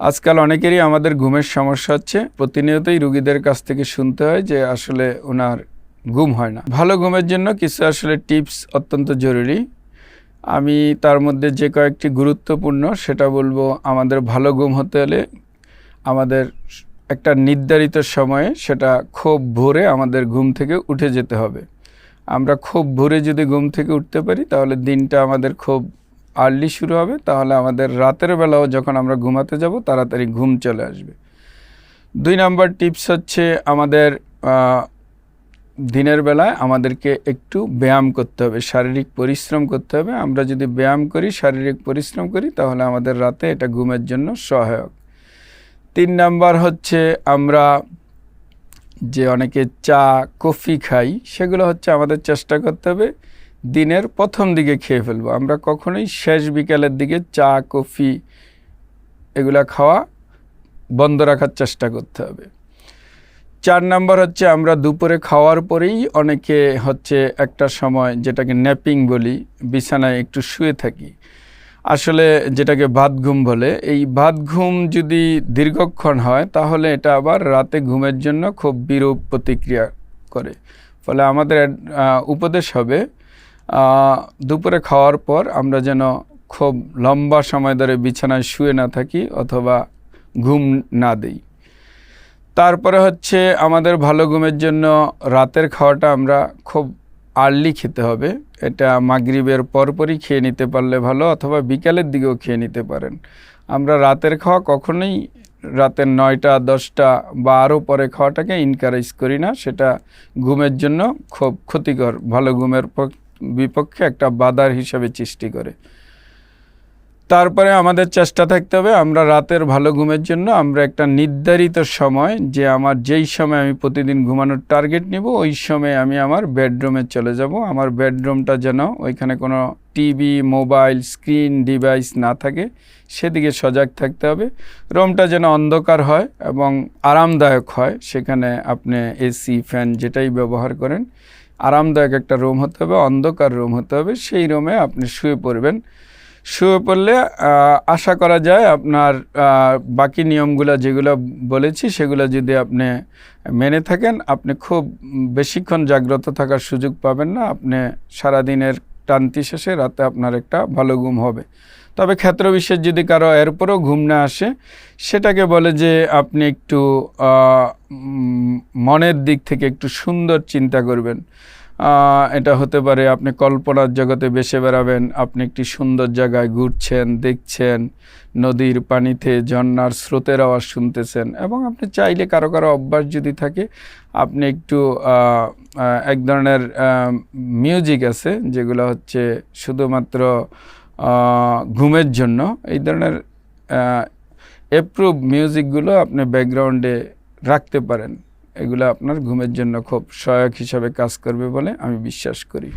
আজকাল অনেকেরই আমাদের ঘুমের সমস্যা হচ্ছে। প্রতিনিয়তই রুগীদের কাছ থেকে শুনতে হয় যে আসলে ওনার ঘুম হয় না। ভালো ঘুমের জন্য কিছু আসলে টিপস অত্যন্ত জরুরি। আমি তার মধ্যে যে কয়েকটি গুরুত্বপূর্ণ সেটা বলব, আমাদের ভালো ঘুম হতে হলে আমাদের একটা নির্ধারিত সময়ে সেটা খুব ভোরে আমাদের ঘুম থেকে উঠে যেতে হবে। আমরা খুব ভোরে যদি ঘুম থেকে উঠতে পারি, তাহলে দিনটা আমাদের খুব আর্লি শুরু হবে, তাহলে আমাদের রাতের বেলাও যখন আমরা ঘুমাতে যাব, তাড়াতাড়ি ঘুম চলে আসবে। দুই নাম্বার টিপস হচ্ছে আমাদের দিনের বেলায় আমাদেরকে একটু ব্যায়াম করতে হবে, শারীরিক পরিশ্রম করতে হবে। আমরা যদি ব্যায়াম করি, শারীরিক পরিশ্রম করি, তাহলে আমাদের রাতে এটা ঘুমের জন্য সহায়ক। তিন নাম্বার হচ্ছে আমরা যে অনেকে চা, কফি খাই, সেগুলো হচ্ছে আমাদের চেষ্টা করতে হবে। দিনের প্রথম দিকে খেয়ে ফেলব। আমরা কখনোই শেষ বিকালের দিকে চা, কফি এগুলা খাওয়া বন্ধ রাখার চেষ্টা করতে হবে। চার নাম্বার হচ্ছে আমরা দুপুরে খাওয়ার পরেই অনেকে হচ্ছে একটা সময় যেটাকে ন্যাপিং বলি, বিছানায় একটু শুয়ে থাকি। আসলে যেটাকে ভাত ঘুম বলে, এই ভাত ঘুম যদি দীর্ঘক্ষণ হয়, তাহলে এটা আবার রাতে ঘুমের জন্য খুব বিরূপ প্রতিক্রিয়া করে। ফলে আমাদের উপদেশ হবে দুপুরে খাওয়ার পর আমরা যেন খুব লম্বা সময় ধরে বিছানায় শুয়ে না থাকি অথবা ঘুম না দিই। তারপরে হচ্ছে আমাদের ভালো ঘুমের জন্য রাতের খাওয়াটা আমরা খুব আর্লি খেতে হবে। এটা মাগরিবের পরপরই খেয়ে নিতে পারলে ভালো অথবা বিকালের দিকেও খেয়ে নিতে পারেন। আমরা রাতের খাওয়া কখনোই রাতের নয়টা, দশটা বা আরও পরে খাওয়াটাকে ইনকারেজ করি না। সেটা ঘুমের জন্য খুব ক্ষতিকর, ভালো ঘুমের বিপক্ষে একটা বাধার হিসাবে সৃষ্টি করে। তারপরে আমাদের চেষ্টা থাকতে হবে, আমরা রাতের ভালো ঘুমের জন্য, আমরা একটা নির্ধারিত সময় যে আমার যেই সময় আমি প্রতিদিন ঘুমানোর টার্গেট নিব, ওই সময় আমি আমার বেডরুমে চলে যাব। আমার বেডরুমটা যেন ওইখানে কোনো টিভি মোবাইল স্ক্রিন ডিভাইস না থাকে, সেদিকে সজাগ থাকতে হবে। রুমটা যেন অন্ধকার হয় এবং আরামদায়ক হয়, সেখানে আপনি এসি ফ্যান যেটাই ব্যবহার করেন আরামদায়ক একটা রুম হতে হবে, অন্ধকার রুম হতে হবে, সেই রুমে আপনি শুয়ে পড়বেন। শুয়ে পড়লে আশা করা যায় আপনার বাকি নিয়মগুলো যেগুলো বলেছি, সেগুলো যদি আপনি মেনে থাকেন, আপনি খুব বেশিক্ষণ জাগ্রত থাকার সুযোগ পাবেন না, আপনি সারাদিনের টান্তি শেষে রাতে আপনার একটা ভালো ঘুম হবে। তবে ক্ষেত্র বিশেষ যদি কারও এরপরও ঘুম না আসে, সেটাকে বলে যে আপনি একটু মনের দিক থেকে একটু সুন্দর চিন্তা করবেন। এটা হতে পারে আপনি কল্পনার জগতে বেসে বেড়াবেন, আপনি একটি সুন্দর জায়গায় ঘুরছেন, দেখছেন, নদীর পানিতে ঝর্নার স্রোতের আওয়াজ শুনতেছেন এবং আপনি চাইলে কারও কারও অভ্যাস যদি থাকে, আপনি একটু এক ধরনের মিউজিক আছে যেগুলো হচ্ছে শুধুমাত্র ঘুমের জন্য। এই ধরনের এপ্রুভ মিউজিকগুলো আপনি ব্যাকগ্রাউন্ডে রাখতে পারেন। এগুলো আপনার ঘুমের জন্য খুব সহায়ক হিসাবে কাজ করবে বলে আমি বিশ্বাস করি।